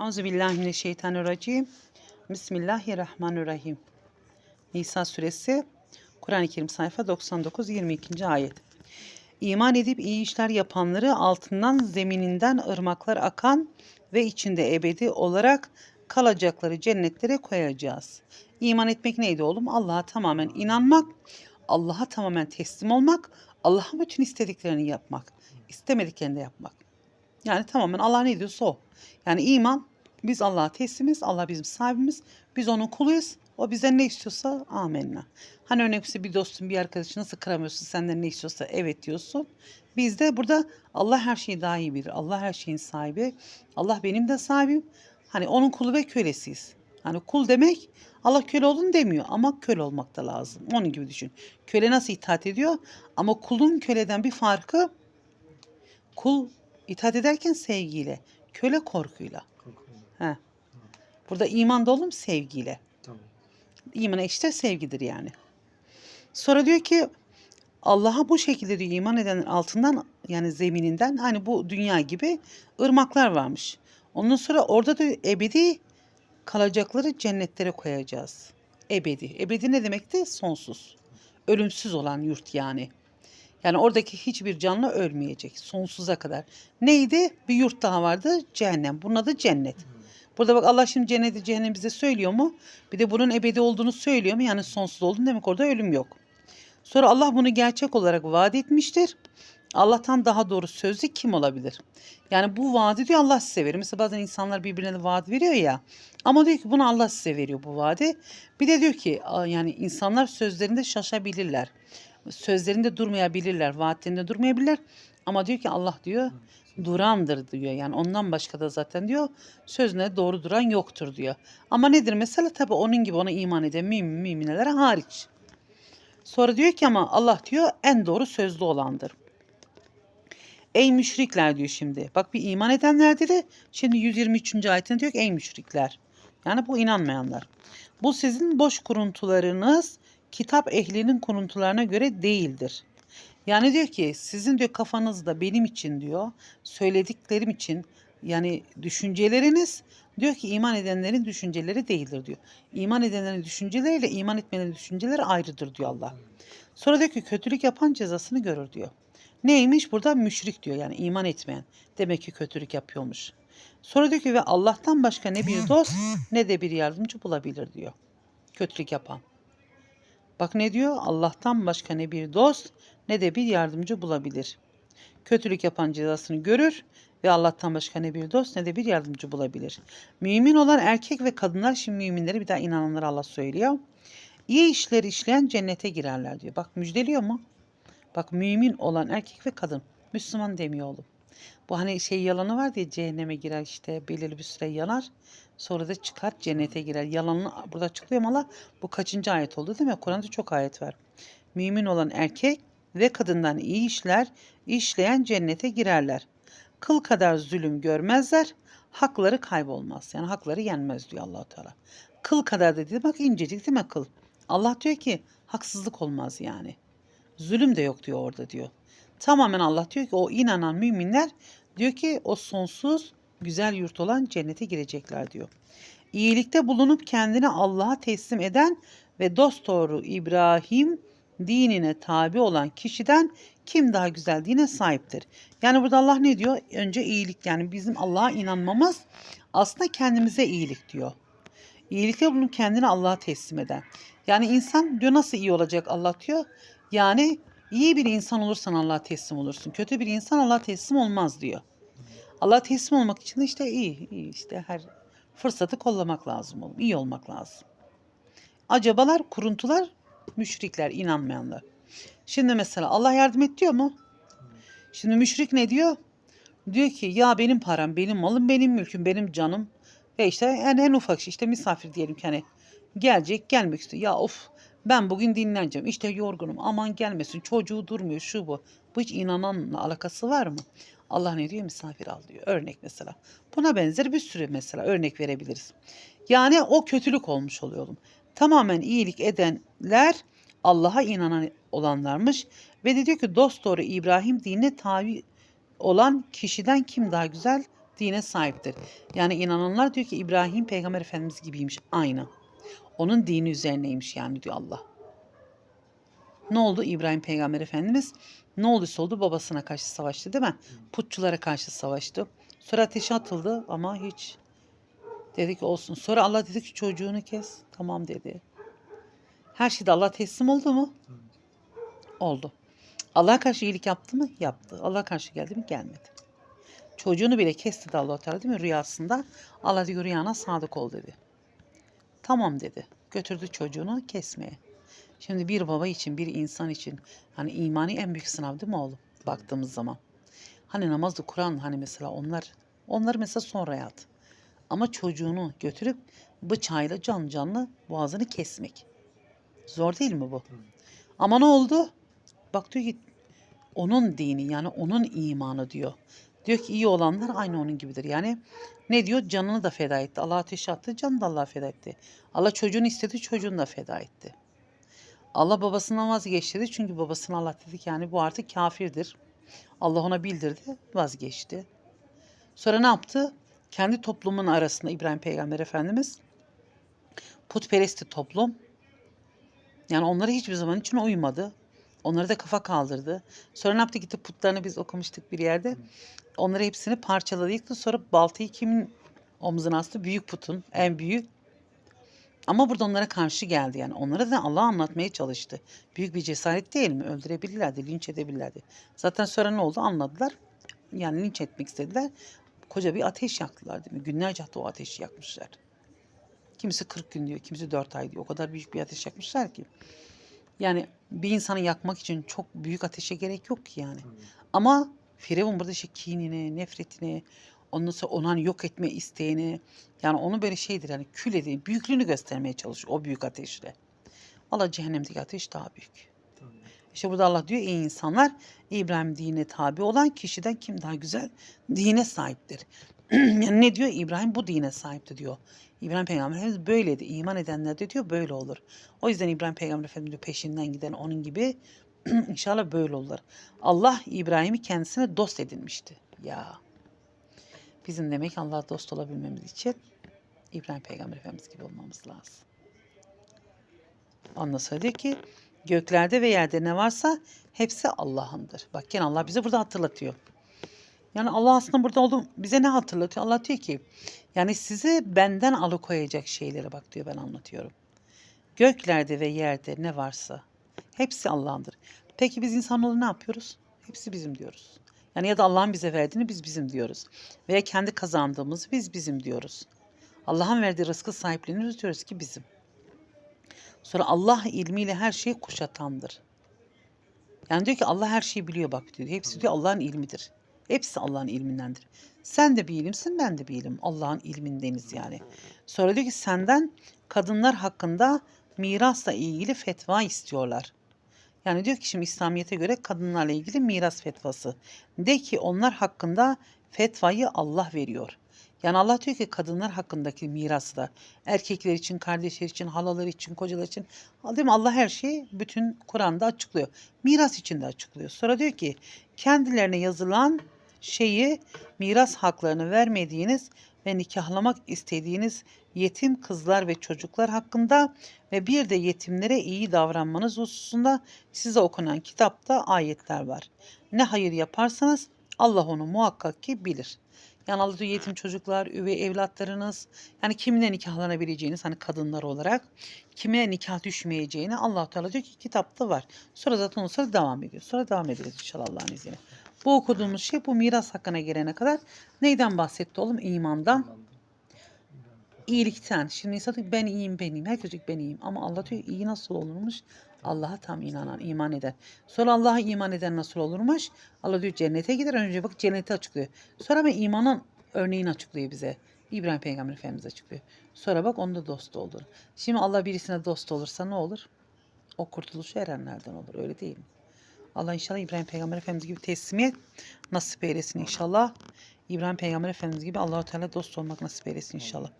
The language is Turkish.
Euzubillahimineşşeytanirracim. Bismillahirrahmanirrahim. Nisa suresi Kur'an-ı Kerim sayfa 99-22. ayet. İman edip iyi işler yapanları altından zemininden ırmaklar akan ve içinde ebedi olarak kalacakları cennetlere koyacağız. İman etmek neydi oğlum? Allah'a tamamen inanmak, Allah'a tamamen teslim olmak, Allah'ın bütün istediklerini yapmak, istemediklerini de yapmak. Yani tamamen Allah ne diyorsa o. Yani iman biz Allah'a teslimiz. Allah bizim sahibimiz. Biz onun kuluyuz. O bizden ne istiyorsa amenna. Hani örneğin bir dostun bir arkadaşın nasıl kıramıyorsun senden ne istiyorsa evet diyorsun. Biz de burada Allah her şeyi daha iyi bilir. Allah her şeyin sahibi. Allah benim de sahibim. Hani onun kulu ve kölesiyiz. Hani kul demek Allah köle olun demiyor ama köle olmak da lazım. Onun gibi düşün. Köle nasıl itaat ediyor? Ama kulun köleden bir farkı kul itaat ederken sevgiyle, köle korkuyla. Korkuyorum. He. Burada iman da oğlum sevgiyle. Tamam. İmana işte sevgidir yani. Sonra diyor ki Allah'a bu şekilde diyor iman edenlerin altından yani zemininden hani bu dünya gibi ırmaklar varmış. Ondan sonra orada da ebedi kalacakları cennetlere koyacağız. Ebedi. Ebedi ne demekti? Sonsuz. Ölümsüz olan yurt yani. Yani oradaki hiçbir canlı ölmeyecek sonsuza kadar. Neydi? Bir yurt daha vardı. Cehennem. Bunun adı cennet. Burada bak Allah şimdi cenneti cehennem bize söylüyor mu? Bir de bunun ebedi olduğunu söylüyor mu? Yani sonsuz olduğunu demek orada ölüm yok. Sonra Allah bunu gerçek olarak vaat etmiştir. Allah'tan daha doğru sözlü kim olabilir? Yani bu vaadi diyor Allah size verir. Mesela bazen insanlar birbirine vaat veriyor ya. Ama diyor ki bunu Allah size veriyor bu vaadi. Bir de diyor ki "Aa, yani insanlar sözlerinde şaşabilirler. Sözlerinde durmayabilirler, vaatlerinde durmayabilirler. Ama diyor ki Allah diyor durandır diyor. Yani ondan başka da zaten diyor sözüne doğru duran yoktur diyor. Ama nedir mesela tabi onun gibi ona iman eden mümin müminelere hariç. Sonra diyor ki ama Allah diyor en doğru sözlü olandır. Ey müşrikler diyor şimdi. Bak bir iman edenler dedi. Şimdi 123. ayetinde diyor ki ey müşrikler. Yani bu inanmayanlar. Bu sizin boş kuruntularınız kitap ehlinin kuruntularına göre değildir. Yani diyor ki sizin diyor kafanızda benim için diyor söylediklerim için yani düşünceleriniz diyor ki iman edenlerin düşünceleri değildir diyor. İman edenlerin düşünceleriyle iman etmeyenlerin düşünceleri ayrıdır diyor Allah. Sonra diyor ki kötülük yapan cezasını görür diyor. Neymiş burada müşrik diyor yani iman etmeyen. Demek ki kötülük yapıyormuş. Sonra diyor ki ve Allah'tan başka ne bir dost ne de bir yardımcı bulabilir diyor. Kötülük yapan. Bak ne diyor? Allah'tan başka ne bir dost ne de bir yardımcı bulabilir. Kötülük yapan cezasını görür ve Allah'tan başka ne bir dost ne de bir yardımcı bulabilir. Mümin olan erkek ve kadınlar şimdi müminleri bir daha inananlara Allah söylüyor. İyi işleri işleyen cennete girerler diyor. Bak müjdeliyor mu? Bak mümin olan erkek ve kadın. Müslüman demiyor oğlum. Bu hani şey yalanı var diye cehenneme girer işte belirli bir süre yanar. Sonra da çıkar cennete girer. Yalanını burada açıklıyor ama bu kaçıncı ayet oldu değil mi? Kur'an'da çok ayet var. Mümin olan erkek ve kadından iyi işler işleyen cennete girerler. Kıl kadar zulüm görmezler. Hakları kaybolmaz. Yani hakları yenmez diyor allah Teala. Kıl kadar dedi bak incecik değil mi kıl? Allah diyor ki haksızlık olmaz yani. Zulüm de yok diyor orada diyor. Tamamen Allah diyor ki o inanan müminler diyor ki o sonsuz güzel yurt olan cennete girecekler diyor. İyilikte bulunup kendini Allah'a teslim eden ve dosdoğru İbrahim dinine tabi olan kişiden kim daha güzel dine sahiptir? Yani burada Allah ne diyor? Önce iyilik yani bizim Allah'a inanmamız aslında kendimize iyilik diyor. İyilikte bulunup kendini Allah'a teslim eden. Yani insan diyor nasıl iyi olacak Allah diyor. Yani iyi bir insan olursan Allah'a teslim olursun. Kötü bir insan Allah'a teslim olmaz diyor. Allah'a teslim olmak için işte iyi, iyi işte her fırsatı kollamak lazım oğlum. İyi olmak lazım. Acabalar, kuruntular, müşrikler, inanmayanlar. Şimdi mesela Allah yardım et diyor mu? Şimdi müşrik ne diyor? Diyor ki ya benim param, benim malım, benim mülküm, benim canım. Ve işte yani en ufak şey işte misafir diyelim ki hani gelecek gelmek istiyor. Ya of ben bugün dinleneceğim. İşte yorgunum. Aman gelmesin. Çocuğu durmuyor şu bu. Bu hiç inananla alakası var mı? Allah ne diyor? Misafir al diyor. Örnek mesela. Buna benzer bir sürü mesela örnek verebiliriz. Yani o kötülük olmuş oluyor oğlum. Tamamen iyilik edenler Allah'a inanan olanlarmış. Ve de diyor ki dost doğru İbrahim dinine tabi olan kişiden kim daha güzel dine sahiptir. Yani inananlar diyor ki İbrahim peygamber efendimiz gibiymiş aynı. Onun dini üzerineymiş yani diyor Allah. Ne oldu İbrahim peygamber efendimiz? Ne olduysa oldu babasına karşı savaştı değil mi? Putçulara karşı savaştı. Sonra ateşe atıldı ama hiç dedi ki olsun. Sonra Allah dedi ki çocuğunu kes. Tamam dedi. Her şeyde Allah teslim oldu mu? Oldu. Allah'a karşı iyilik yaptı mı? Yaptı. Allah'a karşı geldi mi? Gelmedi. Çocuğunu bile kesti de Allah Teala değil mi rüyasında? Allah diyor rüyana sadık ol dedi. Tamam dedi. Götürdü çocuğunu kesmeye. Şimdi bir baba için, bir insan için hani imani en büyük sınav değil mi oğlum? Baktığımız zaman. Hani namazda Kur'an hani mesela onlar onlar mesela sonra at. Ama çocuğunu götürüp bıçağıyla can canlı boğazını kesmek. Zor değil mi bu? Ama ne oldu? Bak diyor ki onun dini yani onun imanı diyor. Diyor ki iyi olanlar aynı onun gibidir. Yani ne diyor? Canını da feda etti. Allah ateşe attı, canını da Allah feda etti. Allah çocuğunu istedi, çocuğunu da feda etti. Allah babasından vazgeçti çünkü babasına Allah dedi ki yani bu artık kafirdir. Allah ona bildirdi, vazgeçti. Sonra ne yaptı? Kendi toplumun arasında İbrahim Peygamber Efendimiz putperestti toplum. Yani onlara hiçbir zaman için uymadı. Onları da kafa kaldırdı. Sonra ne yaptı? Gitti putlarını biz okumuştuk bir yerde. Onları hepsini parçaladı yıktı. Sonra baltayı kimin omzuna astı? Büyük putun. En büyük. Ama burada onlara karşı geldi yani. Onlara da Allah anlatmaya çalıştı. Büyük bir cesaret değil mi? Öldürebilirlerdi, linç edebilirlerdi. Zaten sonra ne oldu? Anladılar. Yani linç etmek istediler. Koca bir ateş yaktılar değil mi? Günlerce hatta o ateşi yakmışlar. Kimisi 40 gün diyor, kimisi 4 ay diyor. O kadar büyük bir ateş yakmışlar ki. Yani bir insanı yakmak için çok büyük ateşe gerek yok ki yani. Ama Firavun burada işte kinini, nefretini, ondan sonra onu hani yok etme isteğini, yani onu böyle şeydir yani kül edeyim, büyüklüğünü göstermeye çalışıyor o büyük ateşle. Allah cehennemdeki ateş daha büyük. İşte burada Allah diyor ey insanlar İbrahim dine tabi olan kişiden kim daha güzel dine sahiptir. yani ne diyor İbrahim bu dine sahipti diyor. İbrahim Peygamber Efendimiz böyleydi. İman edenler de diyor böyle olur. O yüzden İbrahim Peygamber Efendimiz diyor peşinden giden onun gibi inşallah böyle olur. Allah İbrahim'i kendisine dost edinmişti. Ya bizim demek Allah dost olabilmemiz için İbrahim Peygamber Efendimiz gibi olmamız lazım. Ondan sonra ki göklerde ve yerde ne varsa hepsi Allah'ındır. Bak gene Allah bize burada hatırlatıyor. Yani Allah aslında burada oldu bize ne hatırlatıyor? Allah diyor ki yani sizi benden alıkoyacak şeyleri bak diyor ben anlatıyorum. Göklerde ve yerde ne varsa hepsi Allah'ındır. Peki biz insanoğlu ne yapıyoruz? Hepsi bizim diyoruz. Yani ya da Allah'ın bize verdiğini biz bizim diyoruz. Veya kendi kazandığımızı biz bizim diyoruz. Allah'ın verdiği rızkı sahipleniyoruz diyoruz ki bizim. Sonra Allah ilmiyle her şeyi kuşatandır. Yani diyor ki Allah her şeyi biliyor bak diyor. Hepsi diyor Allah'ın ilmidir. Hepsi Allah'ın ilmindendir. Sen de bir ilimsin, ben de bir ilim. Allah'ın ilmindeniz yani. Sonra diyor ki senden kadınlar hakkında mirasla ilgili fetva istiyorlar. Yani diyor ki şimdi İslamiyet'e göre kadınlarla ilgili miras fetvası. De ki onlar hakkında fetvayı Allah veriyor. Yani Allah diyor ki kadınlar hakkındaki mirası da erkekler için, kardeşler için, halalar için, kocalar için değil mi? Allah her şeyi bütün Kur'an'da açıklıyor. Miras için de açıklıyor. Sonra diyor ki kendilerine yazılan şeyi miras haklarını vermediğiniz ve nikahlamak istediğiniz yetim kızlar ve çocuklar hakkında ve bir de yetimlere iyi davranmanız hususunda size okunan kitapta ayetler var. Ne hayır yaparsanız Allah onu muhakkak ki bilir. Yani Allah diyor yetim çocuklar, üvey evlatlarınız, yani kimine nikahlanabileceğiniz hani kadınlar olarak kime nikah düşmeyeceğini Allah Teala diyor ki kitapta var. Sonra zaten o sonra devam ediyor. Sonra devam edeceğiz inşallah Allah'ın izniyle. Bu okuduğumuz şey bu miras hakkına gelene kadar neyden bahsetti oğlum? İmandan, iyilikten. Şimdi insan diyor ben iyiyim ben iyiyim. Herkes diyor ben iyiyim. Ama Allah diyor iyi nasıl olurmuş? Allah'a tam inanan, iman eden. Sonra Allah'a iman eden nasıl olurmuş? Allah diyor cennete gider. Önce bak cenneti açıklıyor. Sonra ama imanın örneğini açıklıyor bize. İbrahim Peygamber Efendimiz açıklıyor. Sonra bak onda dost olur. Şimdi Allah birisine dost olursa ne olur? O kurtuluşu erenlerden olur. Öyle değil mi? Allah inşallah İbrahim Peygamber Efendimiz gibi teslimiyet nasip eylesin inşallah. İbrahim Peygamber Efendimiz gibi Allahu Teala dost olmak nasip eylesin inşallah.